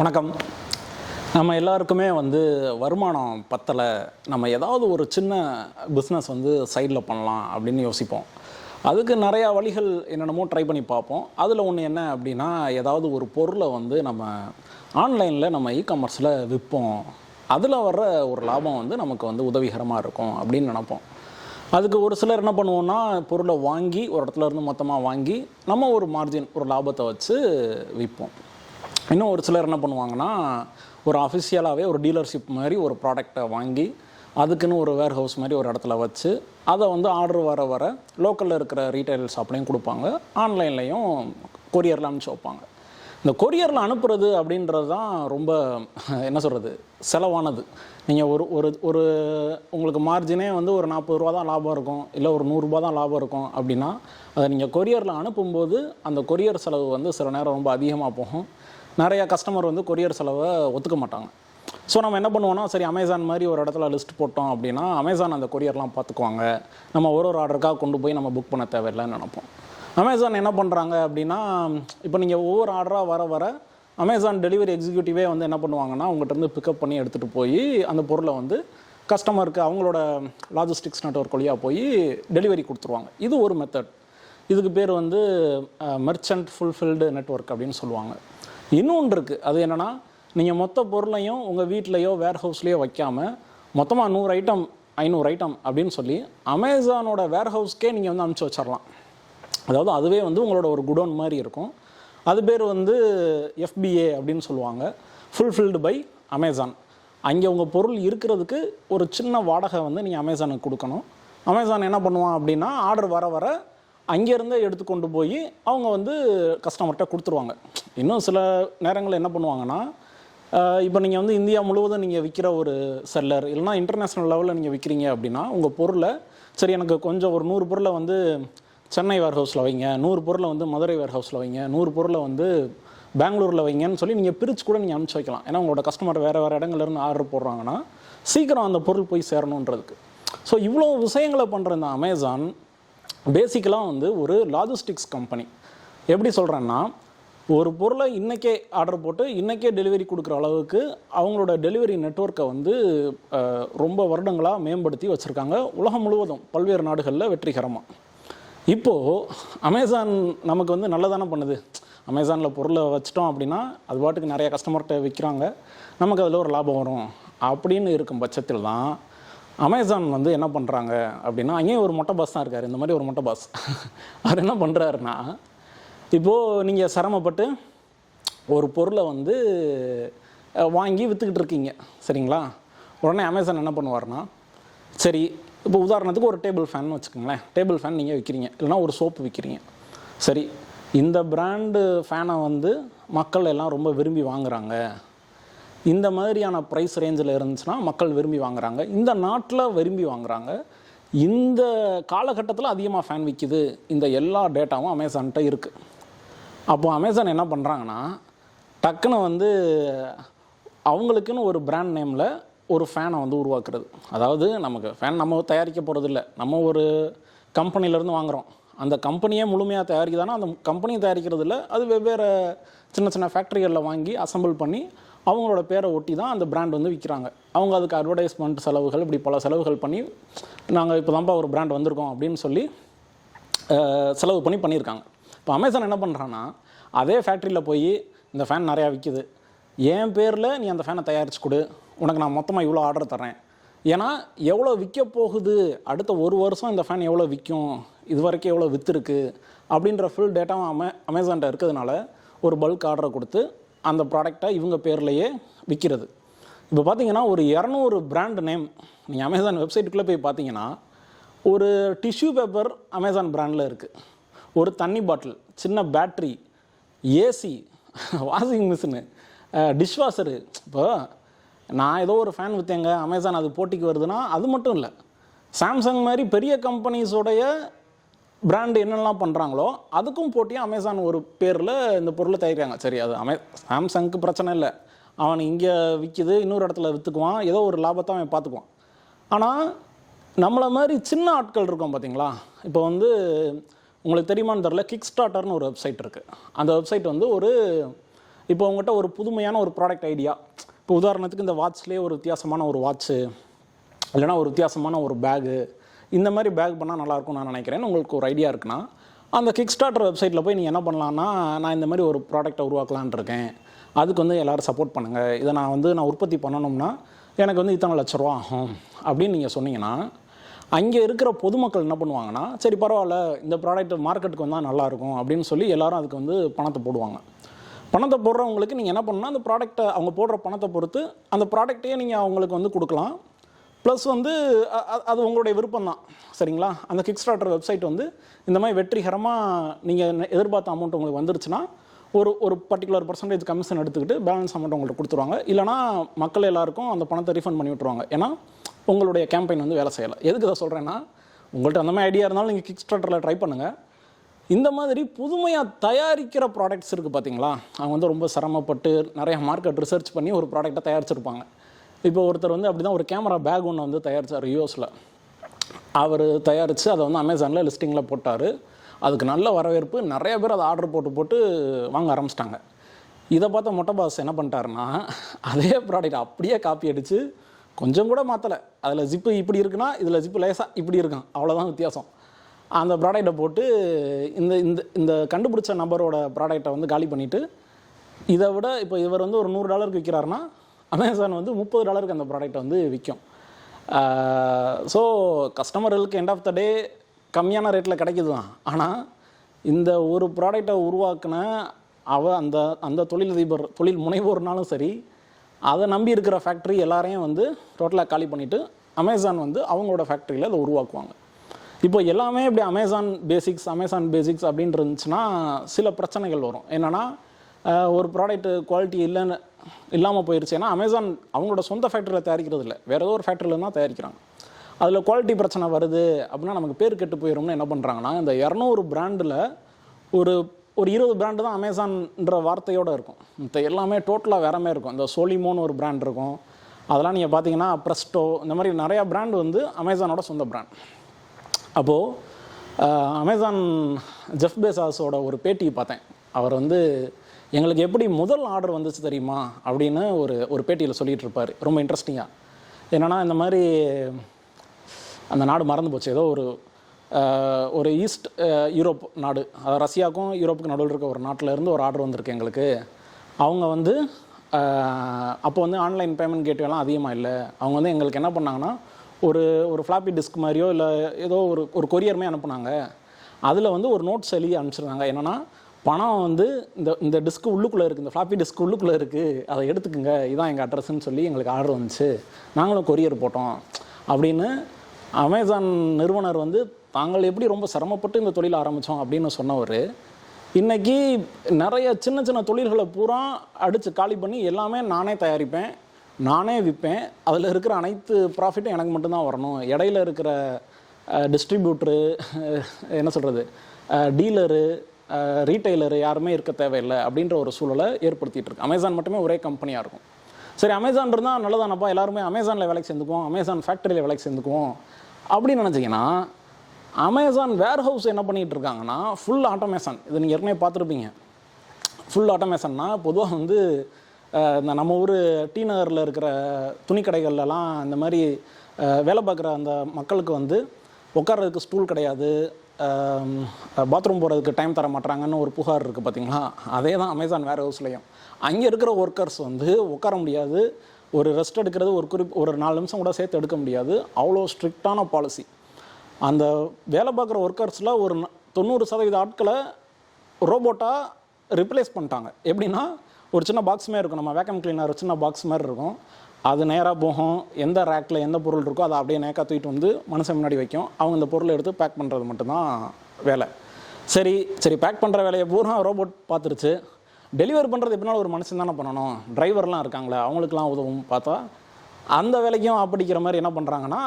வணக்கம். நம்ம எல்லாருக்குமே வந்து வருமானம் பத்தலை. நம்ம ஏதாவது ஒரு சின்ன பிஸ்னஸ் வந்து சைடில் பண்ணலாம் அப்படின்னு யோசிப்போம். அதுக்கு நிறையா வழிகள் என்னென்னமோ ட்ரை பண்ணி பார்ப்போம். அதில் ஒன்று என்ன அப்படின்னா ஏதாவது ஒரு பொருளை வந்து நம்ம ஆன்லைனில் நம்ம இ காமர்ஸில் விற்போம் அதில் வர்ற ஒரு லாபம் வந்து நமக்கு வந்து உதவிகரமாக இருக்கும் அப்படின்னு நினைப்போம். அதுக்கு ஒரு சிலர் என்ன பண்ணுவோம்னா பொருளை வாங்கி ஒரு இடத்துல இருந்து மொத்தமாக வாங்கி நம்ம ஒரு மார்ஜின் ஒரு லாபத்தை வச்சு விற்போம் இன்னும் ஒரு சிலர் என்ன பண்ணுவாங்கன்னா ஒரு அஃபிஷியலாகவே ஒரு டீலர்ஷிப் மாதிரி ஒரு ப்ராடக்டை வாங்கி அதுக்குன்னு ஒரு வேர் ஹவுஸ் மாதிரி ஒரு இடத்துல வச்சு அதை வந்து ஆர்டர் வர வர லோக்கலில் இருக்கிற ரீட்டைல் ஷாப்லேயும் கொடுப்பாங்க. ஆன்லைன்லேயும் கொரியரில் அனுப்பிச்சு வைப்பாங்க. இந்த கொரியரில் அனுப்புறது அப்படின்றது தான் ரொம்ப என்ன சொல்கிறது செலவானது. நீங்கள் ஒரு ஒரு ஒரு உங்களுக்கு மார்ஜினே வந்து ஒரு நாற்பது ரூபா தான் லாபம் இருக்கும் இல்லை ஒரு நூறுரூபா தான் லாபம் இருக்கும் அப்படின்னா அதை நீங்கள் கொரியரில் அனுப்பும்போது அந்த கொரியர் செலவு வந்து சில நேரம் ரொம்ப அதிகமாக போகும். நிறையா கஸ்டமர் வந்து கொரியர் செலவை ஒத்துக்க மாட்டாங்க. ஸோ நம்ம என்ன பண்ணுவோம்னா சரி அமேசான் மாதிரி ஒரு இடத்துல லிஸ்ட் போட்டோம் அப்படின்னா அமேசான் அந்த கொரியர்லாம் பார்த்துக்குவாங்க. நம்ம ஒரு ஒரு ஆர்டருக்காக கொண்டு போய் நம்ம புக் பண்ண தேவையில்லைன்னு நினைப்போம். அமேசான் என்ன பண்ணுறாங்க அப்படின்னா இப்போ நீங்கள் ஒவ்வொரு ஆர்டராக வர வர அமேசான் டெலிவரி எக்ஸிக்யூட்டிவே வந்து என்ன பண்ணுவாங்கன்னா உங்கள்கிட்ட இருந்து பிக்கப் பண்ணி எடுத்துகிட்டு போய் அந்த பொருளை வந்து கஸ்டமருக்கு அவங்களோட லாஜிஸ்டிக்ஸ் நெட்ஒர்க் வழியாக போய் டெலிவரி கொடுத்துருவாங்க. இது ஒரு மெத்தட் இதுக்கு பேர் வந்து மெர்ச்சன்ட் ஃபுல்ஃபில்டு நெட்ஒர்க் அப்படின்னு சொல்லுவாங்க. இன்னொன்று இருக்குது அது என்னென்னா நீங்கள் மொத்த பொருளையும் உங்கள் வீட்லேயோ வேர் ஹவுஸ்லேயோ வைக்காமல் மொத்தமாக நூறு ஐட்டம் ஐநூறு ஐட்டம் அப்படின்னு சொல்லி அமேசானோட வேர் ஹவுஸ்க்கே நீங்கள் வந்து அனுப்பிச்சி வச்சிடலாம் அதாவது அதுவே வந்து உங்களோட ஒரு குடோன் மாதிரி இருக்கும். அது பேர் வந்து எஃபிஏ அப்படின்னு சொல்லுவாங்க. ஃபுல்ஃபில்டு பை அமேசான் அங்கே உங்கள் பொருள் இருக்கிறதுக்கு ஒரு சின்ன வாடகை வந்து நீங்கள் அமேசானுக்கு கொடுக்கணும். அமேசான் என்ன பண்ணுவான் அப்படின்னா ஆர்டர் வர வர அங்கேருந்தே எடுத்து கொண்டு போய் அவங்க வந்து கஸ்டமர்கிட்ட கொடுத்துருவாங்க. இன்னும் சில நேரங்களில் என்ன பண்ணுவாங்கன்னா இப்போ நீங்கள் வந்து இந்தியா முழுவதும் நீங்கள் விற்கிற ஒரு செல்லர் இல்லைனா இன்டர்நேஷ்னல் லெவலில் நீங்கள் விற்கிறீங்க அப்படின்னா உங்கள் பொருளை சரி எனக்கு கொஞ்சம் ஒரு நூறு பொருளை வந்து சென்னை வேர் ஹவுஸில் வைங்க நூறு பொருளை வந்து மதுரை வேர் ஹவுஸில் வைங்க நூறு பொருளை வந்து பெங்களூரில் வைங்கன்னு சொல்லி நீங்கள் பிரித்து கூட நீங்கள் அனுப்பிச்சி வைக்கலாம். ஏன்னா உங்களோட கஸ்டமர் வேறு வேறு இடங்கள்லேருந்து ஆர்டர் போடுறாங்கன்னா சீக்கிரம் அந்த பொருள் போய் சேரணுன்றதுக்கு. ஸோ இவ்வளோ விஷயங்களை பண்ணுற இந்த அமேசான் பேசிக்கலாக வந்து ஒரு லாஜிஸ்டிக்ஸ் கம்பெனி. எப்படி சொல்கிறேன்னா ஒரு பொருளை இன்றைக்கே ஆர்டர் போட்டு இன்றைக்கே டெலிவரி கொடுக்குற அளவுக்கு அவங்களோட டெலிவரி நெட்ஒர்க்கை வந்து ரொம்ப வருடங்களாக மேம்படுத்தி வச்சுருக்காங்க. உலகம் முழுவதும் பல்வேறு நாடுகளில் வெற்றிகரமாக இப்போது அமேசான் நமக்கு வந்து நல்லதானே பண்ணுது. அமேசானில் பொருளை வச்சிட்டோம் அப்படின்னா அது பாட்டுக்கு நிறைய கஸ்டமர்கிட்ட விற்கிறாங்க நமக்கு அதில் ஒரு லாபம் வரும். அப்படின்னு இருக்கும் பட்சத்தில் தான் அமேசான் வந்து என்ன பண்ணுறாங்க அப்படின்னா அங்கேயும் ஒரு மொட்டை பாஸ் தான் இருக்கார். இந்த மாதிரி ஒரு மொட்டை பாஸ் அவர் என்ன பண்ணுறாருன்னா இப்போது நீங்கள் சிரமப்பட்டு ஒரு பொருளை வந்து வாங்கி விற்றுக்கிட்டு இருக்கீங்க. சரிங்களா? உடனே அமேசான் என்ன பண்ணுவார்னா சரி இப்போ உதாரணத்துக்கு ஒரு டேபிள் ஃபேன் வச்சுக்கோங்களேன். டேபிள் ஃபேன் நீங்கள் விற்கிறீங்க இல்லைனா ஒரு சோப்பு விற்கிறீங்க சரி இந்த பிராண்டு ஃபேனை வந்து மக்கள் எல்லாம் ரொம்ப விரும்பி வாங்குறாங்க. இந்த மாதிரியான ப்ரைஸ் ரேஞ்சில் இருந்துச்சுன்னா மக்கள் விரும்பி வாங்குறாங்க. இந்த நாட்டில் விரும்பி வாங்குறாங்க. இந்த காலகட்டத்தில் அதிகமாக ஃபேன் விற்கிது இந்த எல்லா டேட்டாவும் அமேசான்கிட்ட இருக்குது அப்போது அமேசான் என்ன பண்ணுறாங்கன்னா டக்குன்னு வந்து அவங்களுக்குன்னு ஒரு பிராண்ட் நேமில் ஒரு ஃபேனை வந்து உருவாக்குறது. அதாவது நமக்கு ஃபேன் நம்ம தயாரிக்க போகிறது இல்லை நம்ம ஒரு கம்பெனிலேருந்து வாங்குகிறோம் அந்த கம்பெனியே முழுமையாக தயாரிக்குதானா? அந்த கம்பெனியை தயாரிக்கிறது இல்லை அது வெவ்வேறு சின்ன சின்ன ஃபேக்ட்ரிகளில் வாங்கி அசம்பிள் பண்ணி அவங்களோட பேரை ஒட்டி தான் அந்த பிராண்ட் வந்து விற்கிறாங்க அவங்க அதுக்கு அட்வர்டைஸ்மெண்ட் செலவுகள் இப்படி பல செலவுகள் பண்ணி நாங்கள் இப்போ தான்ப்பா ஒரு பிராண்ட் வந்திருக்கோம் அப்படின்னு சொல்லி செலவு பண்ணி பண்ணியிருக்காங்க. இப்போ அமேசான் என்ன பண்ணுறான்னா அதே ஃபேக்ட்ரியில் போய் இந்த ஃபேன் நிறையா விற்கிது என் பேரில் நீ அந்த ஃபேனை தயாரிச்சு கொடு. உனக்கு நான் மொத்தமாக இவ்வளோ ஆர்டர் தரேன் ஏன்னா எவ்வளோ விற்க போகுது? அடுத்த ஒரு வருஷம் இந்த ஃபேன் எவ்வளோ விற்கும் இது வரைக்கும் எவ்வளோ விற்றுருக்கு அப்படின்ற ஃபுல் டேட்டாவும் அமே அமேசான்கிட்ட இருக்கிறதுனால ஒரு பல்க் ஆர்டரை கொடுத்து அந்த ப்ராடக்டை இவங்க பேர்லேயே விற்கிறது இப்போ பார்த்தீங்கன்னா ஒரு இரநூறு பிராண்ட் நேம் நீங்கள் அமேசான் வெப்சைட்டுக்குள்ளே போய் பார்த்தீங்கன்னா ஒரு டிஷ்யூ பேப்பர் அமேசான் பிராண்டில் இருக்குது ஒரு தண்ணி பாட்டில் சின்ன battery AC washing machine dishwasher இப்போ நான் ஏதோ ஒரு ஃபேன் விற்றேங்க அமேசான் அது போட்டிக்கு வருதுன்னா அது மட்டும் இல்லை. சாம்சங் மாதிரி பெரிய கம்பெனிஸோடைய பிராண்டு என்னெல்லாம் பண்ணுறாங்களோ அதுக்கும் போட்டியாக அமேசான் ஒரு பேரில் இந்த பொருளை தயாரிக்கிறாங்க. சரி அது அமே சாம்சங்க்கு பிரச்சனை இல்லை. அவன் இங்கே விற்கிது இன்னொரு இடத்துல விற்றுக்குவான் ஏதோ ஒரு லாபத்தை அவன் பார்த்துக்குவான் ஆனால் நம்மளை மாதிரி சின்ன ஆட்கள் இருக்கோம் பார்த்தீங்களா இப்போ வந்து உங்களுக்கு தெரியுமான்னு தெரில கிக் ஸ்டார்டர்னு ஒரு வெப்சைட் இருக்குது அந்த வெப்சைட் வந்து ஒரு இப்போ உங்கள்கிட்ட ஒரு புதுமையான ஒரு ப்ராடக்ட் ஐடியா இப்போ உதாரணத்துக்கு இந்த வாட்ச்லேயே ஒரு வித்தியாசமான ஒரு வாட்ச்சு இல்லைனா ஒரு வித்தியாசமான ஒரு பேகு இந்த மாதிரி பேக் பண்ணால் நல்லாயிருக்கும் நான் நினைக்கிறேன். உங்களுக்கு ஒரு ஐடியா இருக்குன்னா அந்த கிக் ஸ்டார்டர் வெப்சைட்டில் போய் நீங்கள் என்ன பண்ணலான்னா நான் இந்த மாதிரி ஒரு ப்ராடக்ட்டை உருவாக்கலான்னு இருக்கேன். அதுக்கு வந்து எல்லோரும் சப்போர்ட் பண்ணுங்கள் இதை நான் வந்து நான் உற்பத்தி பண்ணணும்னா எனக்கு வந்து இத்தனை லட்ச ரூபா ஆகும் அப்படின்னு நீங்கள் சொன்னீங்கன்னா அங்கே இருக்கிற பொதுமக்கள் என்ன பண்ணுவாங்கன்னா சரி பரவாயில்ல இந்த ப்ராடக்ட் மார்க்கெட்டுக்கு வந்தால் நல்லாயிருக்கும் அப்படின்னு சொல்லி எல்லோரும் அதுக்கு வந்து பணத்தை போடுவாங்க. பணத்தை போடுறவங்களுக்கு நீங்கள் என்ன பண்ணால் அந்த ப்ராடக்ட்டை அவங்க போடுற பணத்தை பொறுத்து அந்த ப்ராடக்ட்டையே நீங்கள் அவங்களுக்கு வந்து கொடுக்கலாம். ப்ளஸ் வந்து அது உங்களுடைய விருப்பம் தான் சரிங்களா? அந்த கிக் ஸ்டார்டர் வெப்சைட் வந்து இந்த மாதிரி வெற்றிகரமாக நீங்கள் எதிர்பார்த்த அமௌண்ட் உங்களுக்கு வந்துருச்சுன்னா ஒரு ஒரு பர்டிகுலர் பர்சன்டேஜ் கமிஷன் எடுத்துக்கிட்டு பேலன்ஸ் அமௌண்ட் உங்களுக்கு கொடுத்துருவாங்க. இல்லைனா மக்கள் எல்லாருக்கும் அந்த பணத்தை ரீஃபண்ட் பண்ணி விட்ருவாங்க ஏன்னா உங்களுடைய கேம்பெயின் வந்து வேலை செய்யலை. எதுக்கு இதை சொல்கிறேன்னா உங்கள்கிட்ட அந்த மாதிரி ஐடியா இருந்தாலும் நீங்கள் கிக் ஸ்டார்டரில் ட்ரை பண்ணுங்கள் இந்த மாதிரி புதுமையாக தயாரிக்கிற ப்ராடக்ட்ஸ் இருக்குது பார்த்தீங்களா அவங்க வந்து ரொம்ப சிரமப்பட்டு நிறைய மார்க்கெட் ரிசர்ச் பண்ணி ஒரு ப்ராடக்ட்டை தயாரிச்சிருப்பாங்க. இப்போ ஒருத்தர் வந்து அப்படி தான் ஒரு கேமரா பேக் ஒன்று வந்து தயாரித்தார் யூஎஸில். அவர் தயாரித்து அதை வந்து அமேசானில் லிஸ்டிங்கில் போட்டார். அதுக்கு நல்ல வரவேற்பு. நிறைய பேர் அதை ஆர்டர் போட்டு போட்டு வாங்க ஆரம்பிச்சிட்டாங்க. இதை பார்த்த மொட்டை பாஸ் என்ன பண்ணிட்டாருன்னா அதே ப்ராடக்ட் அப்படியே காப்பி அடித்து கொஞ்சம் கூட மாற்றலை அதில் ஜிப்பு இப்படி இருக்குன்னா இதில் ஜிப்பு லேசாக இப்படி இருக்கும் அவ்வளோதான் வித்தியாசம். அந்த ப்ராடக்ட்டை போட்டு இந்த இந்த இந்த கண்டுபிடிச்ச நபரோட ப்ராடக்ட்டை வந்து காலி பண்ணிவிட்டு இதை விட இப்போ இவர் வந்து ஒரு நூறு டாலருக்கு விற்கிறாருன்னா அமேசான் வந்து முப்பது டாலருக்கு அந்த ப்ராடக்ட் வந்து விற்கும் ஸோ கஸ்டமர்களுக்கு எண்ட் ஆஃப் த டே கம்மியான ரேட்டில் கிடைக்குது தான் ஆனால் இந்த ஒரு ப்ராடக்டை உருவாக்குன அவ அந்த அந்த தொழிலதிபர் தொழில் முனைவோர்னாலும் சரி அதை நம்பி இருக்கிற ஃபேக்ட்ரி எல்லாரையும் வந்து டோட்டலாக காலி பண்ணிவிட்டு அமேசான் வந்து அவங்களோட ஃபேக்ட்ரியில் அதை உருவாக்குவாங்க. இப்போ எல்லாமே இப்படி அமேசான் பேசிக்ஸ் அமேசான் பேசிக்ஸ் அப்படின்னு இருந்துச்சுன்னா சில பிரச்சனைகள் வரும். என்னென்னா ஒரு ப்ராடக்ட் குவாலிட்டி இல்லைன்னு இல்லாமல் போயிடுச்சு ஏன்னா அமேசான் அவங்களோட சொந்த ஃபேக்டரியில் தயாரிக்கிறது இல்லை. வேறு ஏதோ ஒரு ஃபேக்டரியில் தான் தயாரிக்கிறாங்க. அதில் குவாலிட்டி பிரச்சனை வருது அப்படின்னா நமக்கு பேர் கெட்டு போயிடும்னு என்ன பண்ணுறாங்கன்னா இந்த இரநூறு பிராண்டில் ஒரு ஒரு இருபது பிராண்டு தான் அமேசான்ன்ற வார்த்தையோடு இருக்கும். மற்ற எல்லாமே டோட்டலாக வேறமே மாதிரி இருக்கும். இந்த சோலிமோன்னு ஒரு பிராண்ட் இருக்கும். அதெல்லாம் நீங்கள் பார்த்தீங்கன்னா ப்ரெஸ்டோ இந்த மாதிரி நிறையா பிராண்ட் வந்து அமேசானோட சொந்த பிராண்ட் அப்போது அமேசான் ஜெஃப் பேசாஸோட ஒரு பேட்டி பார்த்தேன். அவர் வந்து எங்களுக்கு எப்படி முதல் ஆர்டர் வந்துச்சு தெரியுமா? அப்படின்னு ஒரு ஒரு பேட்டியில் சொல்லிட்டு இருப்பார். ரொம்ப இன்ட்ரெஸ்டிங்காக என்னென்னா இந்த மாதிரி அந்த நாடு மறந்து போச்சு. ஏதோ ஒரு ஒரு ஈஸ்ட் யூரோப் நாடு. அதாவது ரஷ்யாவுக்கும் யூரோப்புக்கு நடுவில் இருக்க ஒரு நாட்டில் இருந்து ஒரு ஆர்டர் வந்திருக்கு எங்களுக்கு. அவங்க வந்து அப்போ வந்து ஆன்லைன் பேமெண்ட் கேட்வேலாம் அதிகமாக இல்லை. அவங்க வந்து எங்களுக்கு என்ன பண்ணாங்கன்னா ஒரு ஒரு ஃப்ளாப்பி டிஸ்க் மாதிரியோ இல்லை ஏதோ ஒரு ஒரு கொரியருமே அனுப்புனாங்க. அதில் வந்து ஒரு நோட்ஸ் எழுதி அனுப்பிச்சிருந்தாங்க. என்னென்னா பணம் வந்து இந்த இந்த டிஸ்க் உள்ளுக்குள்ளே இருக்குது இந்த ஃப்ளாப்பி டிஸ்க் உள்ளுக்குள்ளே இருக்குது அதை எடுத்துக்கோங்க இதான் எங்கள் அட்ரஸ்ன்னு சொல்லி எங்களுக்கு ஆர்டர் வந்துச்சு. நாங்களும் கொரியர் போட்டோம். அப்படின்னு அமேசான் நிறுவனர் வந்து தாங்கள் எப்படி ரொம்ப சிரமப்பட்டு இந்த தொழில் ஆரம்பித்தோம் அப்படின்னு சொன்னவர். இன்னைக்கு நிறைய சின்ன சின்ன தொழில்களை பூரா அடித்து காலி பண்ணி எல்லாமே நானே தயாரிப்பேன் நானே விற்பேன். அதில் இருக்கிற அனைத்து ப்ராஃபிட்டும் எனக்கு மட்டும்தான் வரணும். இடையில இருக்கிற டிஸ்ட்ரிபியூட்ரு என்ன சொல்கிறது டீலரு ரீட்டைலர் யாருமே இருக்க தேவையில்லை அப்படின்ற ஒரு சூழலை ஏற்படுத்திட்டு இருக்கு. அமேசான் மட்டுமே ஒரே கம்பெனியாக இருக்கும். சரி அமேசான் இருந்தால் நல்லதானப்பா எல்லாருமே அமேசானில் வேலைக்கு சேர்ந்துக்குவோம் அமேசான் ஃபேக்டரியில் வேலைக்கு சேர்ந்துக்குவோம். அப்படின்னு நினச்சிங்கன்னா அமேசான் வேர் ஹவுஸ் என்ன பண்ணிகிட்டு இருக்காங்கன்னா ஃபுல் ஆட்டோமேஷன் இது நீங்கள் ஏற்கனவே பார்த்துருப்பீங்க. ஃபுல் ஆட்டோமேஷன்னா பொதுவாக வந்து இந்த நம்ம ஊர் டி நகரில் இருக்கிற துணி கடைகள்லலாம் இந்த மாதிரி வேலை பார்க்குற அந்த மக்களுக்கு வந்து உட்கார்றதுக்கு ஸ்டூல் கிடையாது. பாத்ரூம் போகிறதுக்கு டைம் தர மாட்டாங்கன்னு ஒரு புகார் இருக்குது பார்த்தீங்களா அதே தான் அமேசான் வேர் ஹவுஸ்லேயும் அங்கே இருக்கிற ஒர்க்கர்ஸ் வந்து உட்கார முடியாது. ஒரு ரெஸ்ட் எடுக்கிறது ஒரு குறிப் ஒரு நாலு நிமிஷம் கூட சேர்த்து எடுக்க முடியாது. அவ்வளோ ஸ்ட்ரிக்டான பாலிசி அந்த வேலை பார்க்குற ஒர்க்கர்ஸில் ஒரு தொண்ணூறு சதவீத ஆட்களை ரோபோட்டாக ரிப்ளேஸ் பண்ணிட்டாங்க. எப்படின்னா ஒரு சின்ன பாக்ஸ் மாதிரி இருக்கும். நம்ம வேக்கம் கிளீனர் சின்ன பாக்ஸ் மாதிரி இருக்கும். அது நேராக போகும். எந்த ரேக்கில் எந்த பொருள் இருக்கோ அதை அப்படியே நேக்காக தூக்கிட்டு வந்து மனுஷன் முன்னாடி வைக்கும். அவங்க இந்த பொருளை எடுத்து பேக் பண்ணுறது மட்டும்தான் வேலை. சரி சரி பேக் பண்ணுற வேலையை பூரா ரோபோட் பார்த்துருச்சு. டெலிவரி பண்ணுறது எப்படினாலும் ஒரு மனுஷன் தானே பண்ணணும். டிரைவர்லாம் இருக்காங்களே அவங்களுக்குலாம் உதவும் பார்த்தா. அந்த வேலைக்கும் அப்படிக்கிற மாதிரி என்ன பண்ணுறாங்கன்னா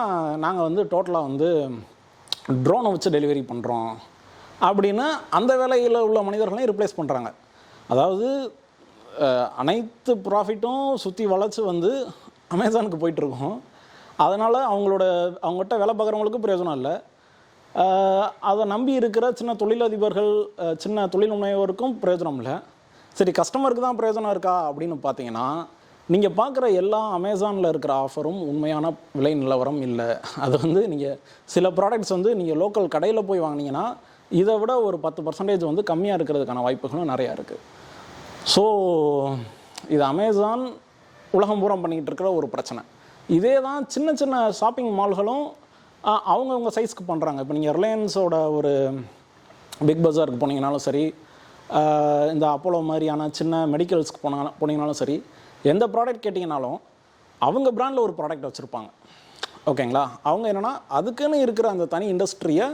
நாங்கள் வந்து டோட்டலாக வந்து ட்ரோனை வச்சு டெலிவரி பண்ணுறோம் அப்படின்னு அந்த வேலையில் உள்ள மனிதர்களையும் ரிப்ளேஸ் பண்ணுறாங்க அதாவது அனைத்து ப்ராஃபிட்டும் சுற்றி வளைச்சி வந்து அமேசானுக்கு போயிட்டுருக்கோம். அதனால் அவங்களோட அவங்ககிட்ட வேலை பார்க்குறவங்களுக்கும் பிரயோஜனம் இல்லை. அதை நம்பி இருக்கிற சின்ன தொழிலதிபர்கள் சின்ன தொழில் முனைவோருக்கும் பிரயோஜனம் இல்லை. சரி கஸ்டமருக்கு தான் பிரயோஜனம் இருக்கா அப்படின்னு பார்த்தீங்கன்னா நீங்கள் பார்க்குற எல்லா அமேசானில் இருக்கிற ஆஃபரும் உண்மையான விலை நிலவரம் இல்லை. அது வந்து நீங்கள் சில ப்ராடக்ட்ஸ் வந்து நீங்கள் லோக்கல் கடையில் போய் வாங்கினீங்கன்னா இதை விட ஒரு பத்து பர்சன்டேஜ் வந்து கம்மியாக இருக்கிறதுக்கான வாய்ப்புகளும் நிறையா இருக்குது ஸோ இது அமேசான் உலகம் பூரம் பண்ணிக்கிட்டு இருக்கிற ஒரு பிரச்சனை. இதே தான் சின்ன சின்ன ஷாப்பிங் மால்களும் அவங்கவுங்க சைஸ்க்கு பண்ணுறாங்க இப்போ நீங்கள் ரிலையன்ஸோட ஒரு பிக் பஜாருக்கு போனீங்கனாலும் சரி இந்த அப்போலோ மாதிரியான சின்ன மெடிக்கல்ஸ்க்கு போனா போனீங்கனாலும் சரி எந்த ப்ராடக்ட் கேட்டிங்கனாலும் அவங்க ப்ராண்டில் ஒரு ப்ராடக்ட் வச்சுருப்பாங்க. ஓகேங்களா? அவங்க என்னென்னா அதுக்குன்னு இருக்கிற அந்த தனி இண்டஸ்ட்ரியை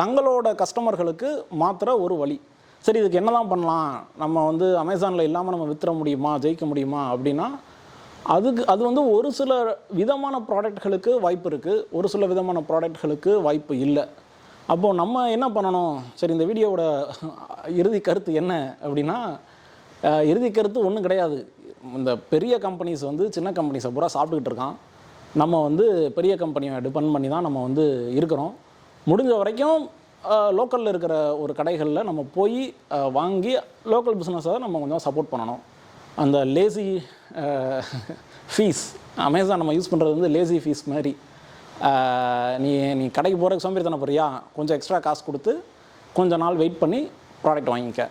தங்களோட கஸ்டமர்களுக்கு மாத்திர ஒரு வழி. சரி இதுக்கு என்னதான் பண்ணலாம்? நம்ம வந்து அமேசானில் இல்லாமல் நம்ம வித்துற முடியுமா? ஜெயிக்க முடியுமா? அப்படின்னா அதுக்கு அது வந்து ஒரு சில விதமான ப்ராடக்ட்களுக்கு வாய்ப்பு இருக்குது ஒரு சில விதமான ப்ராடக்ட்களுக்கு வாய்ப்பு இல்லை. அப்போது நம்ம என்ன பண்ணணும்? சரி இந்த வீடியோவோட இறுதி கருத்து என்ன அப்படின்னா இறுதி கருத்து ஒன்றும் கிடையாது. இந்த பெரிய கம்பெனிஸ் வந்து சின்ன கம்பெனிஸை பூரா சாப்பிட்டுக்கிட்டு இருக்கான். நம்ம வந்து பெரிய கம்பெனியை டிபெண்ட் பண்ணி தான் நம்ம வந்து இருக்கிறோம். முடிஞ்ச வரைக்கும் லோக்கலில் இருக்கிற ஒரு கடைகளில் நம்ம போய் வாங்கி லோக்கல் பிஸ்னஸை நம்ம கொஞ்சம் சப்போர்ட் பண்ணணும். அந்த லேசி ஃபீஸ் அமேசான் நம்ம யூஸ் பண்ணுறது வந்து லேசி ஃபீஸ் மாதிரி. நீ நீ கடைக்கு போகிறதுக்கு சோம்பேறித்தனம் போறியா கொஞ்சம் எக்ஸ்ட்ரா காசு கொடுத்து கொஞ்ச நாள் வெயிட் பண்ணி ப்ராடக்ட் வாங்கிக்க.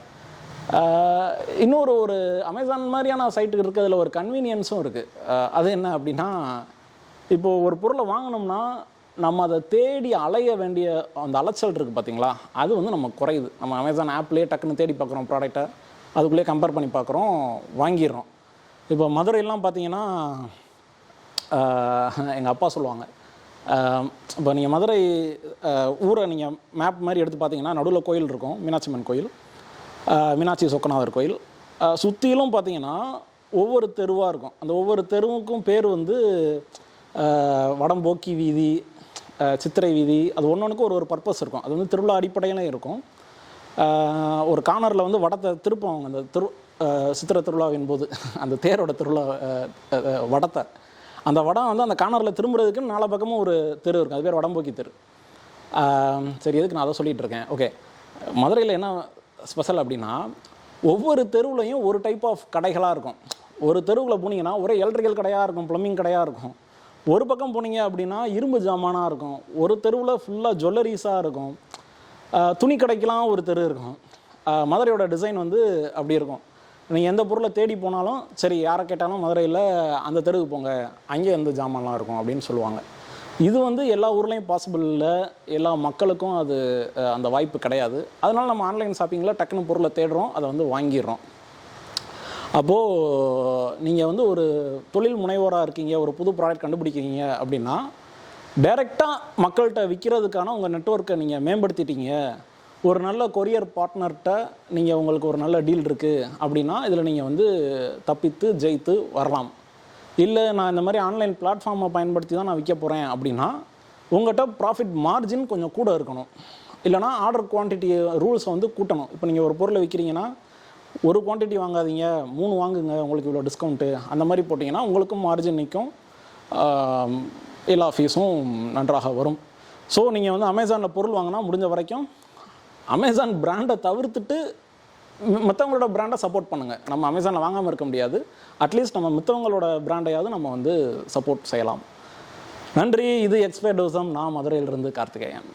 இன்னொரு ஒரு அமேசான் மாதிரியான சைட்டு இருக்கிறதுல ஒரு கன்வீனியன்ஸும் இருக்குது அது என்ன அப்படின்னா இப்போது ஒரு பொருளை வாங்கினோம்னா நம்ம அதை தேடி அலைய வேண்டிய அந்த அலைச்சல் இருக்குது பார்த்தீங்களா அது வந்து நம்ம குறையுது. நம்ம அமேசான் ஆப்லேயே டக்குன்னு தேடி பார்க்குறோம் ப்ராடக்ட்டை அதுக்குள்ளேயே கம்பேர் பண்ணி பார்க்குறோம் வாங்கிடுறோம். இப்போ மதுரையெல்லாம் பார்த்தீங்கன்னா எங்கள் அப்பா சொல்லுவாங்க இப்போ நீங்கள் மதுரை ஊரை நீங்கள் மேப் மாதிரி எடுத்து பார்த்தீங்கன்னா நடுவில் கோயில் இருக்கும். மீனாட்சி அம்மன் கோயில் மீனாட்சி சொக்கநாதர் கோயில். சுற்றிலும் பார்த்தீங்கன்னா ஒவ்வொரு தெருவாக இருக்கும். அந்த ஒவ்வொரு தெருவுக்கும் பேர் வந்து வடம்போக்கி வீதி சித்திரை வீதி அது ஒன்று ஒரு ஒரு பர்பஸ் இருக்கும். அது வந்து திருவிழா அடிப்படையிலும் இருக்கும். ஒரு கார்னரில் வந்து வடத்தை திருப்பம் அந்த திரு சித்திரை திருவிழாவின் போது அந்த தேரோட திருவிழா வடத்தை அந்த வடம் வந்து அந்த கார்னரில் திரும்புறதுக்கு நாலா பக்கமும் ஒரு தெரு இருக்கும். அது பேர் வடம்போக்கி தெரு. சரி எதுக்கு நான் அதை சொல்லிகிட்டு இருக்கேன். ஓகே மதுரையில் என்ன ஸ்பெஷல் அப்படின்னா ஒவ்வொரு தெருவுலையும் ஒரு டைப் ஆஃப் கடைகளாக இருக்கும். ஒரு தெருவில் போனீங்கன்னா ஒரே எலக்ட்ரிக்கல் கடையாக இருக்கும் ப்ளம்பிங் கடையாக இருக்கும். ஒரு பக்கம் போனீங்க அப்படின்னா இரும்பு ஜாமானாக இருக்கும். ஒரு தெருவில் ஃபுல்லாக ஜுவல்லரிஸாக இருக்கும். துணி கடைக்கெலாம் ஒரு தெரு இருக்கும். மதுரையோட டிசைன் வந்து அப்படி இருக்கும். நீங்கள் எந்த பொருளை தேடி போனாலும் சரி யாரை கேட்டாலும் மதுரையில் அந்த தெருவுக்கு போங்க. அங்கே எந்த ஜாமான்லாம் இருக்கும் அப்படின்னு சொல்லுவாங்க. இது வந்து எல்லா ஊர்லேயும் பாசிபிள் இல்லை. எல்லா மக்களுக்கும் அது அந்த வாய்ப்பு கிடையாது. அதனால் நம்ம ஆன்லைன் ஷாப்பிங்கில் டக்குன்னு பொருளை தேடுறோம். அதை வந்து வாங்கிடுறோம். அப்போது நீங்கள் வந்து ஒரு தொழில் முனைவோராக இருக்கீங்க ஒரு புது ப்ராடக்ட் கண்டுபிடிக்கிறீங்க அப்படின்னா டைரெக்டாக மக்கள்கிட்ட விற்கிறதுக்கான உங்கள் நெட்வொர்க்கை நீங்கள் மேம்படுத்திட்டீங்க. ஒரு நல்ல கொரியர் பார்ட்னர்கிட்ட நீங்கள் உங்களுக்கு ஒரு நல்ல டீல் இருக்குது அப்படின்னா இதில் நீங்கள் வந்து தப்பித்து ஜெயித்து வரலாம். இல்லை நான் இந்த மாதிரி ஆன்லைன் பிளாட்ஃபார்மை பயன்படுத்தி தான் நான் விற்க போகிறேன் அப்படின்னா உங்கள்கிட்ட ப்ராஃபிட் மார்ஜின் கொஞ்சம் கூட இருக்கணும். இல்லைனா ஆர்டர் குவான்டிட்டி ரூல்ஸை வந்து கூட்டணும். இப்போ நீங்கள் ஒரு பொருளை விற்கிறீங்கன்னா ஒரு குவான்டிட்டி வாங்காதீங்க மூணு வாங்குங்க உங்களுக்கு இவ்வளோ டிஸ்கவுண்ட்டு அந்த மாதிரி போட்டிங்கன்னா உங்களுக்கும் மார்ஜின் நிற்கும் எல்லா ஃபீஸும் நன்றாக வரும். ஸோ நீங்கள் வந்து அமேசானில் பொருள் வாங்கினா முடிஞ்ச வரைக்கும் அமேசான் பிராண்டை தவிர்த்துட்டு மற்றவங்களோட பிராண்டை சப்போர்ட் பண்ணுங்கள் நம்ம அமேசானில் வாங்காமல் இருக்க முடியாது. அட்லீஸ்ட் நம்ம மற்றவங்களோட பிராண்டையாவது நம்ம வந்து சப்போர்ட் செய்யலாம். நன்றி இது எக்ஸ்பேர்டோசம் நான் மதுரையிலிருந்து கார்த்திகேயன்.